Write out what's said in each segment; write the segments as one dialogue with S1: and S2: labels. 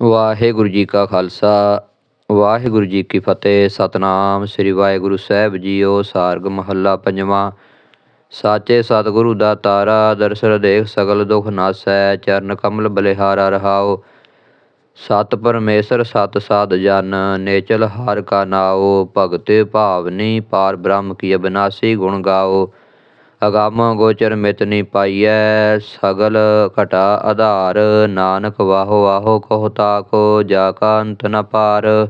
S1: ਵਾਹਿਗੁਰੂ ਜੀ ਕਾ ਖਾਲਸਾ, ਵਾਹਿਗੁਰੂ ਜੀ ਕੀ ਫਤਿਹ। ਸਤਨਾਮ ਸ੍ਰੀ ਵਾਹਿਗੁਰੂ ਸਾਹਿਬ ਜੀਓ, ਸਾਰਗ ਮਹੱਲਾ ਪੰਜਵਾਂ। ਸਾਚੇ ਸਤਿਗੁਰੂ ਦਾ ਤਾਰਾ ਦਰਸਰ ਦੇਖ ਸਗਲ ਦੁਖ ਨਾਸੈ, ਚਰਨ ਕਮਲ ਬਲਿਹਾਰਾ ਰਹਾਓ। ਸਤ ਪਰਮੇਸ਼ਰ, ਸਤ ਸਾਧ ਜਨ, ਨੇਚਲ ਹਾਰ ਕਾ ਨਾਓ। ਭਗਤ ਭਾਵਨੀ ਪਾਰ ਬ੍ਰਹਮ ਕੀ ਅਬਿਨਾਸੀ ਗੁਣ ਗਾਓ। ਅਗੰਮ ਗੋਚਰ ਮਿਤ ਨੀ ਪਾਈਐ, ਸਗਲ ਘਟਾ ਆਧਾਰ। ਨਾਨਕ ਵਾਹੋ ਵਾਹੋ ਕਹੋ ਤਾਕੋ ਜਾ ਕਾ ਅੰਤ ਨ ਪਾਰ।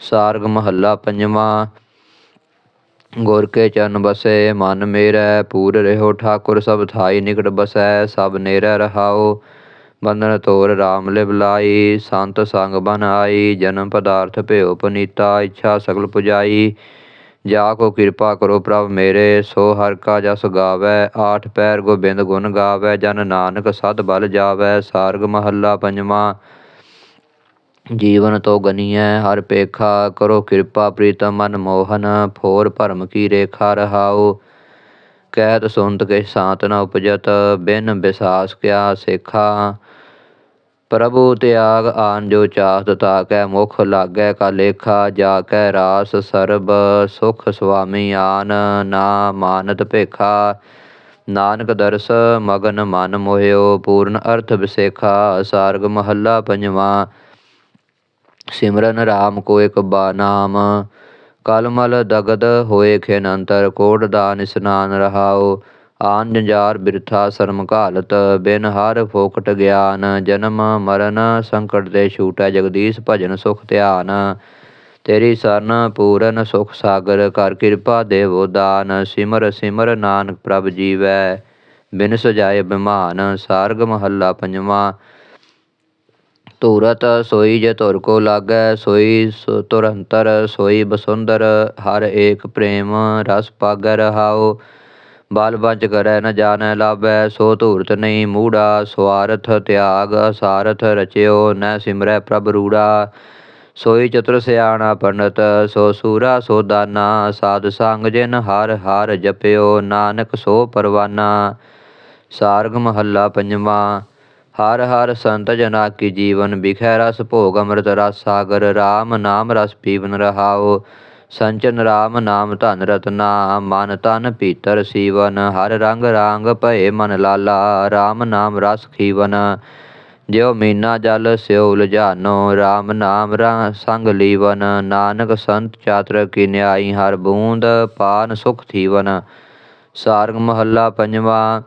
S1: ਸਾਰਗ ਮਹੱਲਾ ਪੰਜਵਾਂ। ਗੁਰ ਕੇ ਚਰਨ ਬਸੈ, ਮਨ ਮੇਰੈ ਪੂਰ ਰਹਿਓ, ਠਾਕੁਰ ਸਭ ਥਾਈ ਨਿਕਟ ਬਸੈ, ਸਭ ਨੇਰੈ ਰਹਾਓ। ਬੰਧਨ ਤੋਰ RAM ਲਿਵ ਲਾਈ, ਸੰਤ ਸੰਗ ਬਨ ਆਈ, ਜਨਮ ਪਦਾਰਥ ਭਿਓ ਪਨੀਤਾ, ਇੱਛਾ ਸਗਲ ਪੁਜਾਈ। ਜਾ ਕੋ ਕਿਰਪਾ ਕਰੋ ਪ੍ਰਭ ਮੇਰੇ, ਸੋ ਹਰ ਕਾ ਜਸ ਗਾਵੈ, ਆਠ ਪੈਰ ਗੋਬਿੰਦ ਗੁਣ ਗਾਵੈ, ਜਨ ਨਾਨਕ ਸਦ ਬਲ ਜਾਵੈ, ਸਾਰਗ ਮਹੱਲਾ ਪੰਜਵਾਂ। ਜੀਵਨ ਤੋ ਗਨੀਐ, ਹਰ ਪੇਖਾ ਕਰੋ ਕਿਰਪਾ, ਪ੍ਰੀਤਮ ਮਨ ਮੋਹਨ, ਫੋਰ ਭਰਮ ਕੀ ਰੇਖਾ ਰਹਾਓ ਕਹਿਤ ਸੁਨਤ ਕੇ ਸਾਤ ਨ ਉਪਜਤ, ਬਿਨ ਬਿਸਾਸ ਕਿਆ ਸੇਖਾ। ਪ੍ਰਭੂ ਤਿਆਗ ਆਨ ਜੋ ਚਾਹਤ ਤਾਕੈ ਮੁਖ ਲਾਗੈ ਕਾ ਲੇਖਾ ਜਾ ਕੈ ਰਾਸ ਸਰਬ ਸੁਖ ਸੁਆਮੀ ਆਨ, ਨਾ ਮਾਨਤ ਭੇਖਾ। ਨਾਨਕ ਦਰਸ ਮਗਨ ਮਨ ਮੋਹਿਓ, ਪੂਰਨ ਅਰਥ ਵਿਸੇਖਾ, ਸਾਰਗ ਮਹੱਲਾ ਪੰਜਵਾਂ। ਸਿਮਰਨ ਰਾਮ ਕੋ ਇਕ ਬਾ ਨਾਮ, ਕਲਮਲ ਦਗਦ ਹੋਏ ਖਿਨ ਅੰਤਰ ਕੋਟ ਦਾਨ ਇਸਨਾਨ ਰਹਾਓ ਆਨ ਜੰਜਾਰ ਬਿਰਥਾ ਸ਼ਰਮ ਘਾਲਤ, ਬਿਨ ਹਰ ਫੋਕਟ ਗਿਆਨ, ਜਨਮ ਮਰਨ ਸੰਕਟ ਦੇ ਛੂਟੈ ਜਗਦੀਸ਼ ਭਜਨ ਸੁਖ ਧਿਆਨ। ਤੇਰੀ ਸਰਨ ਪੂਰਨ ਸੁਖ ਸਾਗਰ, ਕਰ ਕਿਰਪਾ ਦੇਵੋ ਦਾਨ, ਸਿਮਰ ਸਿਮਰ ਨਾਨਕ ਪ੍ਰਭ ਜੀਵੈ। ਬਿਨ ਸਜਾਏ ਬਿਮਾਨ, ਸਾਰਗ ਮਹੱਲਾ ਪੰਜਵਾਂ। ਧੂਰਤ ਸੋਈ ਜੇ ਧੁਰ ਕੋ ਲਾਗੈ, ਸੋਈ ਸੋ ਧੁਰ ਸੋਈ ਬਸੁੰਦਰ, ਹਰ ਏਕ ਪ੍ਰੇਮ ਰਸ ਪਾਗੈ ਰਹਾਓ ਬਲ ਬੰਚ ਕਰੈ ਨ ਜਾਣੈ ਲਾਭੈ, ਸੋ ਧੂਰਤ ਨਹੀਂ ਮੂੜਾ, ਸਵਾਰਥ ਤਿਆਗ ਅਸਾਰਥ ਰਚਿਓ ਨ ਸਿਮਰੈ ਪ੍ਰਭ ਰੂੜਾ। ਸੋਈ ਚਤੁਰ ਸਿਆਣਾ ਪੰਡਤ, ਸੋ ਸੂਰਾ ਸੋ ਦਾਨਾ, ਸਾਧ ਸੰਗ ਜਿਨ ਹਰ ਹਰ ਜਪਿਓ, ਨਾਨਕ ਸੋ ਪਰਵਾਨਾ। ਸਾਰਗ ਮਹੱਲਾ ਪੰਜਵਾਂ, ਹਰ ਹਰ ਸੰਤ ਜਨਾ ਕੀ ਜੀਵਨ ਬਿਖੈ ਰਸ ਭੋਗ ਅੰਮ੍ਰਿਤ ਰਸ ਸਾਗਰ RAM ਨਾਮ ਰਸ ਪੀਵਨ ਰਹਾਓ। ਸੰਚਨ RAM ਨਾਮ ਧਨ ਰਤਨਾ, ਮਨ ਤਨ ਪੀਤਰ ਸੀਵਨ, ਹਰ ਰੰਗ ਰਾਂਗ ਭਏ ਮਨ ਲਾਲਾ RAM ਨਾਮ ਰਸ ਖੀਵਨ। ਜਿਉ ਮੀਨਾ ਜਲ ਸਿਉ ਲੁਝਾਨੋ RAM ਨਾਮ ਰਾ ਸੰਗ ਲੀਵਨ। ਨਾਨਕ ਸੰਤ ਚਾਤਰ ਕੀ ਨਿਆਈ, ਹਰ ਬੂੰਦ ਪਾਨ ਸੁਖ ਥੀਵਨ। ਸਾਰਗ ਮਹੱਲਾ ਪੰਜਵਾਂ,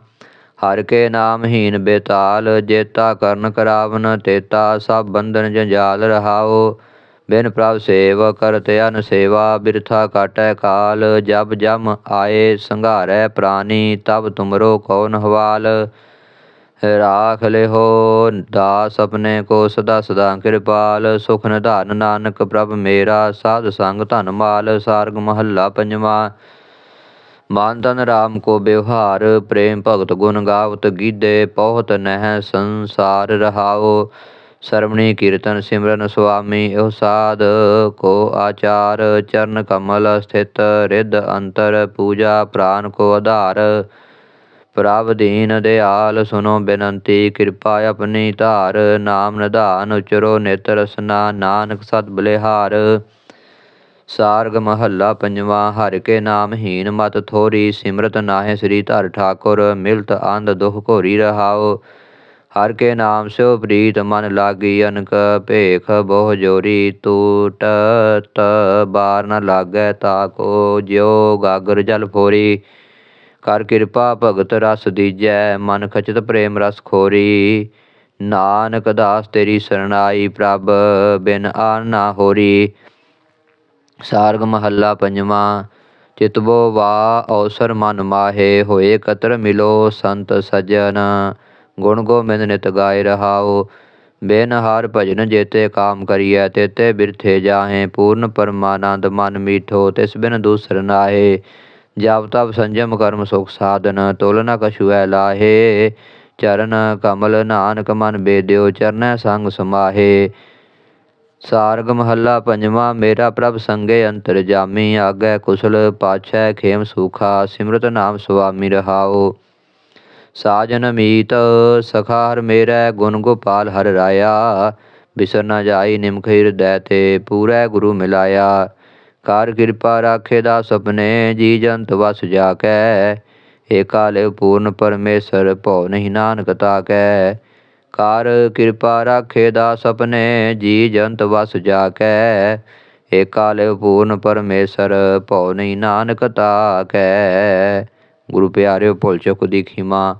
S1: ਹਰ ਕੇ ਨਾਮ ਹੀਨ ਬੇਤਾਲ, ਜੇਤਾ ਕਰਨ ਕਰਾਵਨ, ਤੇਤਾ ਸਭ ਬੰਧਨ ਜੰਜਾਲ ਰਹਾਓ। ਬਿਨ ਪ੍ਰਭ ਸੇਵ ਕਰਤ ਅਨ ਸੇਵਾ, ਬਿਰਥਾ ਕਾਟੈ ਕਾਲ, ਜਬ ਜਮ ਆਏ ਸੰਘਾਰੈ ਪ੍ਰਾਨੀ, ਤਬ ਤੁਮਰੋ ਕੌਣ ਹਵਾਲ? ਰਾਖ ਲਿਹੋ ਦਾਸ ਆਪਣੇ ਕੋ ਸਦਾ ਸਦਾ ਕਿਰਪਾਲ, ਸੁਖ ਨਿਧਾਨ ਨਾਨਕ ਪ੍ਰਭ ਮੇਰਾ, ਸਾਧ ਸੰਗ ਧਨ ਮਾਲ, ਸਾਰਗ ਮਹੱਲਾ ਪੰਜਵਾਂ। ਮਾਨ ਤਨ ਰਾਮ ਕੋ ਬਿਵਹਾਰ ਪ੍ਰੇਮ ਭਗਤ ਗੁਣ ਗਾਵਤ ਗੀਦੇ, ਪਹੁਤ ਨਹਿ ਸੰਸਾਰ ਰਹਾਓ ਸਰਵਣੀ ਕੀਰਤਨ ਸਿਮਰਨ ਸੁਆਮੀ ਇਹੋ ਸਾਧ ਕੋ ਆਚਾਰ, ਚਰਨ ਕਮਲ ਸਥਿਤ, ਰਿੱਧ ਅੰਤਰ ਪੂਜਾ ਪ੍ਰਾਨ ਕੋ ਆਧਾਰ। ਪ੍ਰਭ ਦੀਨ ਦਿਆਲ, ਸੁਨੋ ਬੇਨੰਤੀ, ਕਿਰਪਾ ਆਪਣੀ ਧਾਰ। ਨਾਮ ਨਿਧਾਨ, ਉਚਰੋ ਨਿਤ ਰਸਨਾ, ਨਾਨਕ ਸਤ ਬਲਿਹਾਰ। ਸਾਰਗ ਮਹੱਲਾ ਪੰਜਵਾਂ, ਹਰ ਕੇ ਨਾਮ ਹੀਨ ਮਤ ਥੋਰੀ, ਸਿਮਰਤ ਨਾਹਿ ਸ੍ਰੀ ਧਰ ਠਾਕੁਰ, ਮਿਲਤ ਅੰਧ ਦੁਖ ਘੋਰੀ ਰਹਾਓ ਹਰ ਕੇ ਨਾਮ ਸਿਓ ਪ੍ਰੀਤ ਮਨ ਲਾਗੀ ਅਨਕ ਭੇਖ ਬਹੁ ਜੋਰੀ ਟੂਟਤ ਬਾਰ ਨ ਲਾਗੈ ਤਾਕੋ ਜਿਉ ਗਾਗਰ ਜਲ ਫੋਰੀ। ਕਰ ਕਿਰਪਾ ਭਗਤ ਰਸ ਦੀਜੈ, ਮਨ ਖਚਤ ਪ੍ਰੇਮ ਰਸ ਖੋਰੀ। ਨਾਨਕ ਦਾਸ ਤੇਰੀ ਸਰਣਾਈ ਪ੍ਰਭ, ਬਿਨ ਆਨ ਨਾ ਹੋਰੀ। ਸਾਰਗ ਮਹੱਲਾ ਪੰਜਵਾਂ ਚਿਤਵੋ ਵਾ ਅਵਸਰ ਮਨ ਮਾਹੇ, ਹੋਏ ਕਤਰ ਮਿਲੋ ਸੰਤ ਸਜਨ। ਗੁਣ ਗੋਬਿੰਦ ਨਿਤ ਗਾਏ ਰਹਾਓ। ਬੇਨਹਾਰ ਭਜਨ ਜੇਤੇ ਕਾਮ ਕਰੀਐ, ਤੇਤੇ ਬਿਰਥੇ ਜਾਹੇ, ਪੂਰਨ ਪਰਮਾਨੰਦ ਮਨ ਮੀਠੋ, ਤਿਸ ਬਿਨ ਦੂਸਰ ਨਾਹੇ। ਜਪ ਤਪ ਸੰਜਮ ਕਰਮ ਸੁਖ ਸਾਧਨ, ਤੁਲ ਨ ਕਛੁਐ ਲਾਹੇ। ਚਰਨ ਕਮਲ ਨਾਨਕ ਮਨ ਬੇਦਿਓ, ਚਰਨੈ ਸੰਗ ਸਮਾਹੇ। ਸਾਰਗ ਮਹੱਲਾ ਪੰਜਵਾਂ, ਮੇਰਾ ਪ੍ਰਭ ਸੰਗੇ ਅੰਤਰ ਜਾਮੀ। ਆਗੈ ਕੁਸਲ ਪਾਛੈ ਖੇਮ ਸੁਖਾ, ਸਿਮਰਤ ਨਾਮ ਸੁਆਮੀ ਰਹਾਓ। ਸਾਜਨ ਮੀਤ ਸਖਾ ਹਰ ਮੇਰਾ ਗੁਣ ਗੋਪਾਲ ਹਰ ਰਾਇਆ ਬਿਸਰ ਨਾ ਜਾਈ ਨਿਮਖ ਹਿਰਦੈ ਤੇ ਪੂਰੈ ਗੁਰੂ ਮਿਲਾਇਆ ਕਾਰ ਕਿਰਪਾ ਰਾਖੇ ਦਾ ਸਪਨੇ ਜੀ ਜੰਤ ਵਸ ਜਾ ਕੈ ਏਕਾਲੇ ਪੂਰਨ ਪਰਮੇਸ਼ਰ ਭਉ ਨਹੀਂ ਨਾਨਕ ਤਾਕੈ ਕਾਰ ਕਿਰਪਾ ਰਾਖੇ ਦਾ ਸਪਨੇ ਜੀ ਜੰਤ ਵਸ ਜਾ ਕੈ ਏਕਾਲੇ ਪੂਰਨ ਪਰਮੇਸ਼ਰ ਭਉ ਨਹੀਂ ਨਾਨਕ ਤਾਕੈ ਗੁਰੂ ਪਿਆਰਿਓ ਭੁੱਲ ਚੁੱਕ ਦੀ ਖਿਮਾ